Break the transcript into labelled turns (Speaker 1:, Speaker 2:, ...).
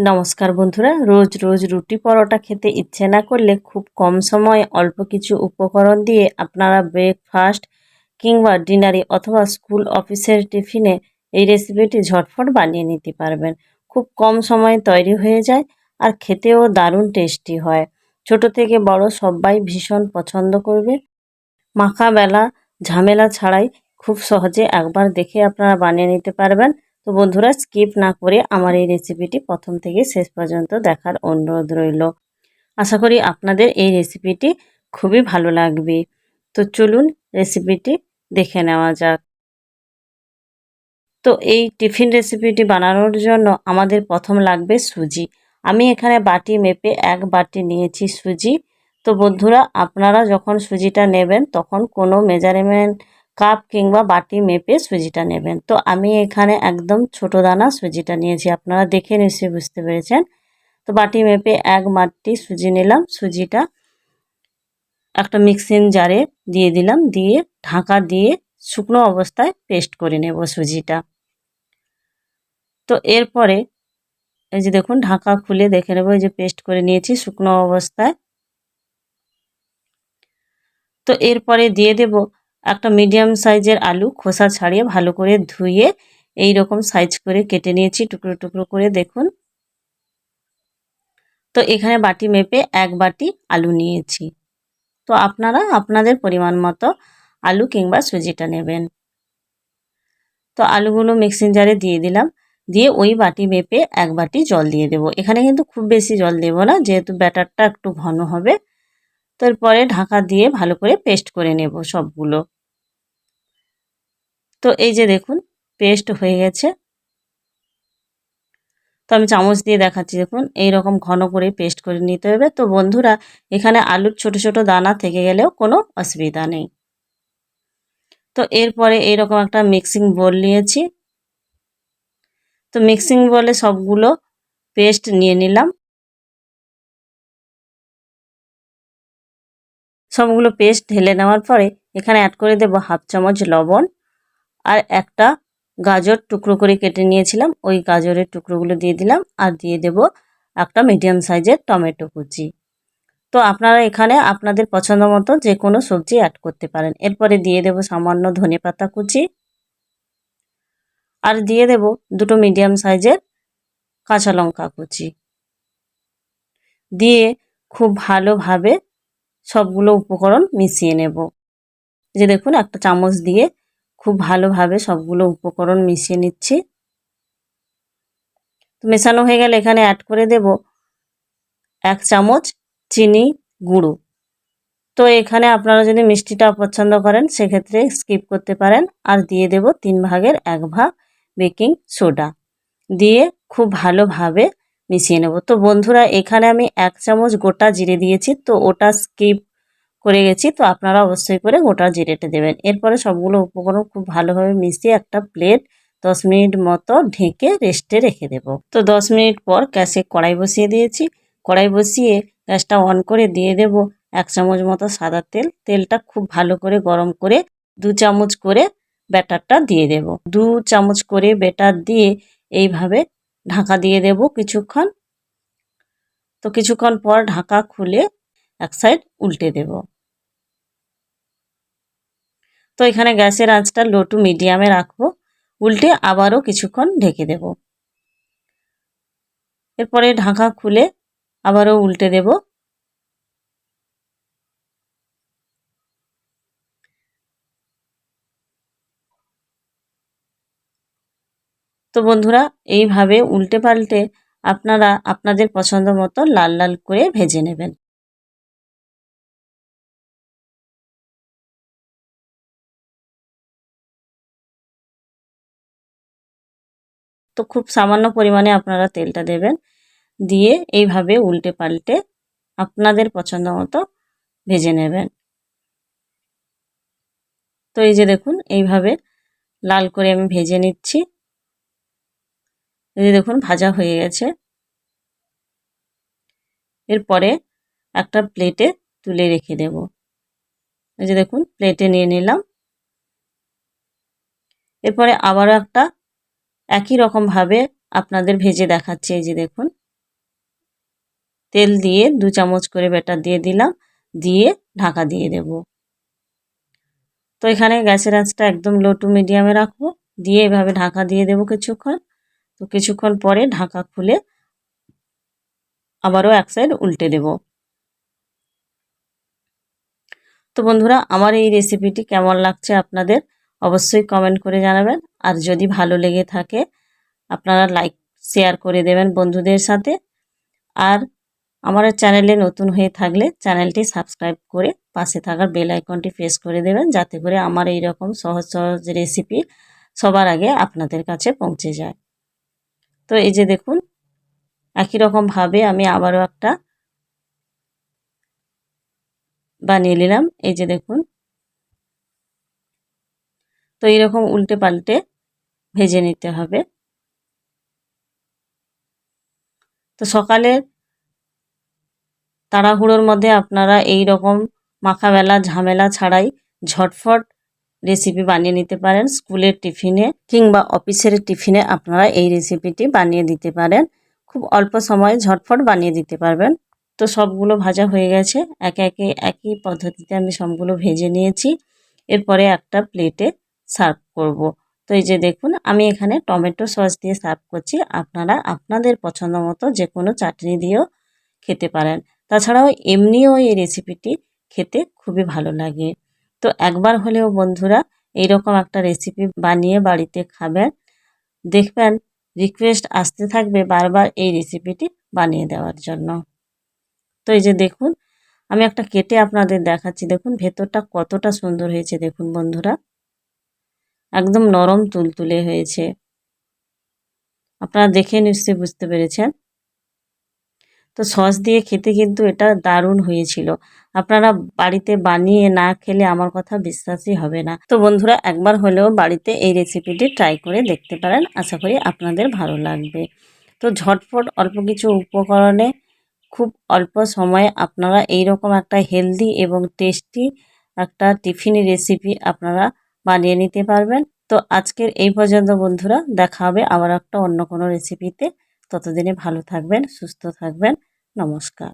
Speaker 1: নমস্কার বন্ধুরা, রোজ রোজ রুটি পরোটা খেতে ইচ্ছে না করলে খুব কম সময়ে অল্প কিছু উপকরণ দিয়ে আপনারা ব্রেকফাস্ট কিংবা ডিনারে অথবা স্কুল অফিসের টিফিনে এই রেসিপিটি ঝটফট বানিয়ে নিতে পারবেন। খুব কম সময়ে তৈরি হয়ে যায় আর খেতেও দারুণ টেস্টি হয়। ছোট থেকে বড় সবাই ভীষণ পছন্দ করবে। মাখা বেলা ঝামেলা ছাড়াই খুব সহজে একবার দেখে আপনারা বানিয়ে নিতে পারবেন। তো বন্ধুরা স্কিপ না করে আমার এই রেসিপিটি প্রথম থেকে শেষ পর্যন্ত দেখার অনুরোধ রইল। আশা করি আপনাদের এই রেসিপিটি খুবই ভালো লাগবে। তো চলুন রেসিপিটি দেখে নেওয়া যাক। তো এই টিফিন রেসিপিটি বানানোর জন্য আমাদের প্রথম লাগবে সুজি। আমি এখানে বাটি মেপে এক বাটি নিয়েছি সুজি। তো বন্ধুরা, আপনারা যখন সুজিটা নেবেন, তখন কোনো মেজারমেন্ট কাপ কিংবা বাটি মেপে সুজিটা নেবেন। তো আমি এখানে একদম ছোট দানা সুজিটা নিয়েছি, আপনারা দেখে নিশ্চয়ই বুঝতে পেরেছেন। তো বাটি মেপে এক বাটি সুজি নিলাম, সুজিটা একটা মিক্সিং জারে দিয়ে দিলাম, দিয়ে ঢাকা দিয়ে শুকনো অবস্থায় পেস্ট করে নেব সুজিটা। তো এরপরে এই যে দেখুন, ঢাকা খুলে দেখে নেব, এই যে পেস্ট করে নিয়েছি শুকনো অবস্থায়। তো এরপরে দিয়ে দেব একটা মিডিয়াম সাইজের আলু খোসা ছাড়িয়ে ভালো করে ধুয়ে এই রকম সাইজ করে কেটে নিয়েছি, টুকরো টুকরো করে দেখুন। তো এখানে বাটি মেপে এক বাটি আলু নিয়েছি। তো আপনারা আপনাদের পরিমাণ মতো আলু কিংবা সুজিটা নেবেন। তো আলুগুলো মিক্সিং জারে দিয়ে দিলাম। দিয়ে ওই বাটি মেপে এক বাটি জল দিয়ে দেব। এখানে কিন্তু খুব বেশি জল দেব না, যেহেতু ব্যাটারটা একটু ঘন হবে। তারপরে ঢাকা দিয়ে ভালো করে পেস্ট করে নেব সবগুলো। তো এই যে দেখুন পেস্ট হয়ে গেছে। তো আমি চামচ দিয়ে দেখাচ্ছি, দেখুন এই রকম ঘন করে পেস্ট করে নিতে হবে। তো বন্ধুরা, এখানে আলুর ছোট ছোট দানা থেকে গেলেও কোনো অসুবিধা নেই। তো এরপরে এইরকম একটা মিক্সিং বোল নিয়েছি। তো মিক্সিং বলে সবগুলো পেস্ট নিয়ে নিলাম। সবগুলো পেস্ট ঢেলে নেওয়ার পরে এখানে অ্যাড করে দেব হাফ চামচ লবণ। আর একটা গাজর টুকরো করে কেটে নিয়েছিলাম, ওই গাজরের টুকরোগুলো দিয়ে দিলাম। আর দিয়ে দেব একটা মিডিয়াম সাইজের টমেটো কুচি। তো আপনারা এখানে আপনাদের পছন্দ মতো যে কোনো সবজি অ্যাড করতে পারেন। এরপরে দিয়ে দেব সামান্য ধনে পাতা কুচি। আর দিয়ে দেব দুটো মিডিয়াম সাইজের কাঁচা লঙ্কা কুচি। দিয়ে খুব ভালোভাবে সবগুলো উপকরণ মিশিয়ে নেব। যে দেখুন, একটা চামচ দিয়ে খুব ভালোভাবে সবগুলো উপকরণ মিশিয়ে নিচ্ছি। তো মেশানো হয়ে গেলে এখানে অ্যাড করে দেব এক চামচ চিনি গুঁড়ো। তো এখানে আপনারা যদি মিষ্টিটা অপছন্দ করেন, সেক্ষেত্রে স্কিপ করতে পারেন। আর দিয়ে দেব তিন ভাগের এক ভাগ বেকিং সোডা দিয়ে খুব ভালোভাবে মিশিয়ে নেব। তো বন্ধুরা, এখানে আমি এক চামচ গোটা জিরে দিয়েছি, তো ওটা স্কিপ করে গেছি, তো আপনারা অবশ্যই করে গোটা জিরেটা দেবেন। এরপরে সবগুলো উপকরণ খুব ভালোভাবে মিশিয়ে একটা প্লেট দশ মিনিট মতো ঢেকে রেস্টে রেখে দেব। তো দশ মিনিট পর গ্যাসে কড়াই বসিয়ে দিয়েছি। কড়াই বসিয়ে গ্যাসটা অন করে দিয়ে দেব এক চামচ মতো সাদা তেল। তেলটা খুব ভালো করে গরম করে দু চামচ করে ব্যাটারটা দিয়ে দেব। দু চামচ করে ব্যাটার দিয়ে এইভাবে ঢাকা দিয়ে দেব কিছুক্ষণ। তো কিছুক্ষণ পর ঢাকা খুলে এক সাইড উল্টে দেব। তো এখানে গ্যাসের আঁচটা লো টু মিডিয়ামে রাখব। উল্টে আবারও কিছুক্ষণ ঢেকে দেব। এরপরে ঢাকা খুলে আবারও উল্টে দেব। তো বন্ধুরা, এইভাবে উল্টে পাল্টে আপনারা আপনাদের পছন্দ মতো লাল লাল করে ভেজে নেবেন। তো খুব সামান্য পরিমাণে আপনারা তেলটা দেবেন, দিয়ে এইভাবে উল্টে পাল্টে আপনাদের পছন্দ মতো ভেজে নেবেন। তো এই যে দেখুন, এইভাবে লাল করে আমি ভেজে নিচ্ছি। এই দেখুন, ভাজা হয়ে গেছে। এরপরে একটা প্লেটে তুলে রেখে দেব। এই যে দেখুন প্লেটে নিয়ে নিলাম। এরপরে আবারও একটা একই রকমভাবে আপনাদের ভেজে দেখাচ্ছি। এই যে দেখুন, তেল দিয়ে দু চামচ করে ব্যাটার দিয়ে দিলাম, দিয়ে ঢাকা দিয়ে দেব। তো এখানে গ্যাসের আঁচটা একদম লো টু মিডিয়ামে রাখব। দিয়ে এভাবে ঢাকা দিয়ে দেবো কিছুক্ষণ। তো কিছুক্ষণ পরে ঢাকা খুলে আবারও এক সাইড উল্টে দেব। তো বন্ধুরা, আমার এই রেসিপিটি কেমন লাগছে আপনাদের অবশ্যই কমেন্ট করে জানাবেন। আর যদি ভালো লেগে থাকে, আপনারা লাইক শেয়ার করে দেবেন বন্ধুদের সাথে। আর আমার চ্যানেলে নতুন হয়ে থাকলে চ্যানেলটি সাবস্ক্রাইব করে পাশে থাকার বেল আইকনটি প্রেস করে দেবেন, যাতে করে আমার এই রকম সহজ সহজ রেসিপি সবার আগে আপনাদের কাছে পৌঁছে যায়। তো এই যে দেখুন, একই রকমভাবে আমি আবারও একটা বানিয়ে নিলাম। এই যে দেখুন। তো এইরকম উল্টে পাল্টে ভেজে নিতে হবে। তো সকালে তাড়াহুড়োর মধ্যে আপনারা এই রকম মাখাবেলা ঝামেলা ছাড়াই ঝটফট রেসিপি বানিয়ে নিতে পারেন স্কুলের টিফিনে কিংবা অফিসের টিফিনে আপনারা এই রেসিপিটি বানিয়ে দিতে পারেন। খুব অল্প সময়ে ঝটফট বানিয়ে দিতে পারবেন। তো সবগুলো ভাজা হয়ে গেছে। একে একে একই পদ্ধতিতে আমি সবগুলো ভেজে নিয়েছি। এরপরে একটা প্লেটে সার্ভ করব। তো এই যে দেখুন, আমি এখানে টমেটো সস দিয়ে সার্ভ করছি। আপনারা আপনাদের পছন্দ মতো যে কোনো চাটনি দিয়েও খেতে পারেন। তাছাড়াও এমনিও এই রেসিপিটি খেতে খুবই ভালো লাগে। তো একবার হলেও বন্ধুরা এইরকম একটা রেসিপি বানিয়ে বাড়িতে খাবেন। দেখবেন রিকোয়েস্ট আসতে থাকবে বারবার এই রেসিপিটি বানিয়ে দেওয়ার জন্য। তো এই যে দেখুন, আমি একটা কেটে আপনাদের দেখাচ্ছি। দেখুন, ভেতরটা কতটা সুন্দর হয়েছে দেখুন বন্ধুরা। একদম নরম তুলতুলে হয়েছে। আপনারা দেখে নিশ্চয়ই বুঝতে পেরেছেন। তো সস দিয়ে খেতে কিন্তু এটা দারুণ হয়েছিল। আপনারা বাড়িতে বানিয়ে না খেলে আমার কথা বিশ্বাসই হবে না। তো বন্ধুরা, একবার হলেও বাড়িতে এই রেসিপিটি ট্রাই করে দেখতে পারেন, আশা করি আপনাদের ভালো লাগবে। তো ঝটফট অল্প কিছু উপকরণে খুব অল্প সময়ে আপনারা এই রকম একটা হেলদি এবং টেস্টি একটা টিফিন রেসিপি আপনারা বানিয়ে নিতে পারবেন। তো আজকের এই পর্যন্ত বন্ধুরা, দেখা হবে আবার একটা অন্য কোনো রেসিপিতে ততদিনে ভালো থাকবেন, সুস্থ থাকবেন। নমস্কার।